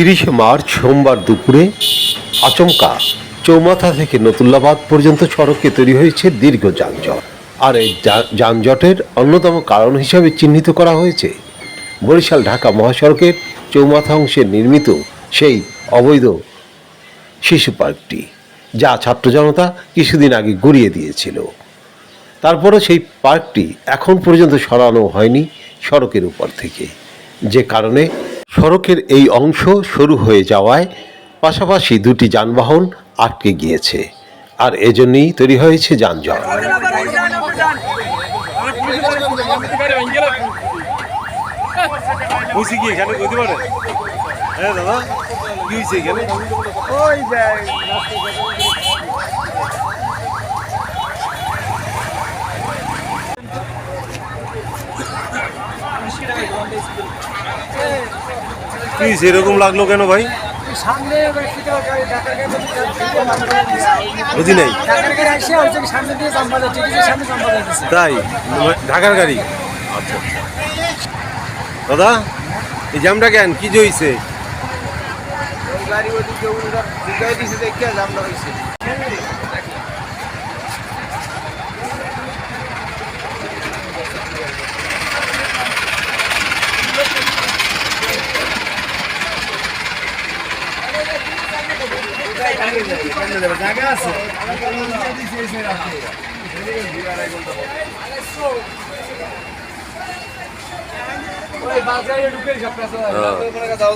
তিরিশে মার্চ সোমবার দুপুরে আচমকা চৌমাথা থেকে নতুল্লাবাদ পর্যন্ত সড়কে তৈরি হয়েছে দীর্ঘ যানজট। আর এই যানজটের অন্যতম কারণ হিসাবে চিহ্নিত করা হয়েছে বরিশাল ঢাকা মহাসড়কের চৌমাথা অংশে নির্মিত সেই অবৈধ শিশু পার্কটি, যা ছাত্র জনতা কিছুদিন আগে গড়িয়ে দিয়েছিল। তারপরও সেই পার্কটি এখন পর্যন্ত সরানো হয়নি সড়কের উপর থেকে। যে কারণে সড়কের এই অংশ শুরু হয়ে যাওয়ায় পাশাপাশি দুটি যানবাহন আটকে গিয়েছে। আর এজন্যই তৈরি হয়েছে যানজট। দাদা হয়েছে এরকম লাগল কেন ভাই? বুঝি নাই। তাই? ঢাকার গাড়ি? আচ্ছা দাদা এই জ্যামটা কেন? কি যে হয়েছে গাড়ি ওদিকে দিছে দেখে জামটা হইছে। জায়গা আছে।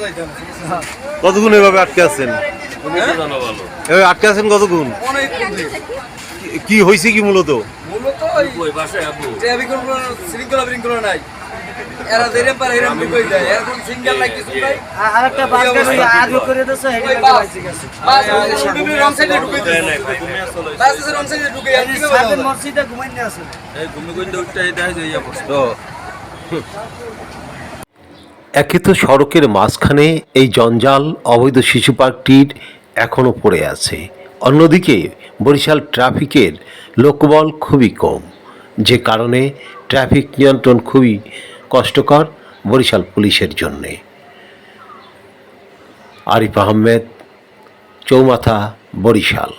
যাইতে কতক্ষণ এভাবে আটকে আছেন? এভাবে আটকে আছেন কতক্ষণ? কি- কি হয়েছে কি মূলত? মূলত শৃঙ্খলা শৃঙ্খলা নাই। এরা দেরে পারে এরকম ঢুকে যায় এখন সিঙ্গেল লাইক কিছু নাই আরেকটা বাস গাড়ি আগে করে দিচ্ছে ওই বাস। বাস বিভিন্ন রং সাইডে ঢুকে দিচ্ছে বাস এসে রং সাইডে ঢুকে যায়। সাথে হবে? মসজিদে ঘুমাইতে আছে। তো একে তো সড়কের মাঝখানে এই জঞ্জাল অবৈধ শিশু পার্কটির এখনও পড়ে আছে। অন্যদিকে বরিশাল ট্রাফিকের লোকবল খুবই কম যে কারণে ট্রাফিক নিয়ন্ত্রণ খুবই কষ্টকর বরিশাল পুলিশের জন্যে। আরিফ আহমেদ চৌমাথা বরিশাল।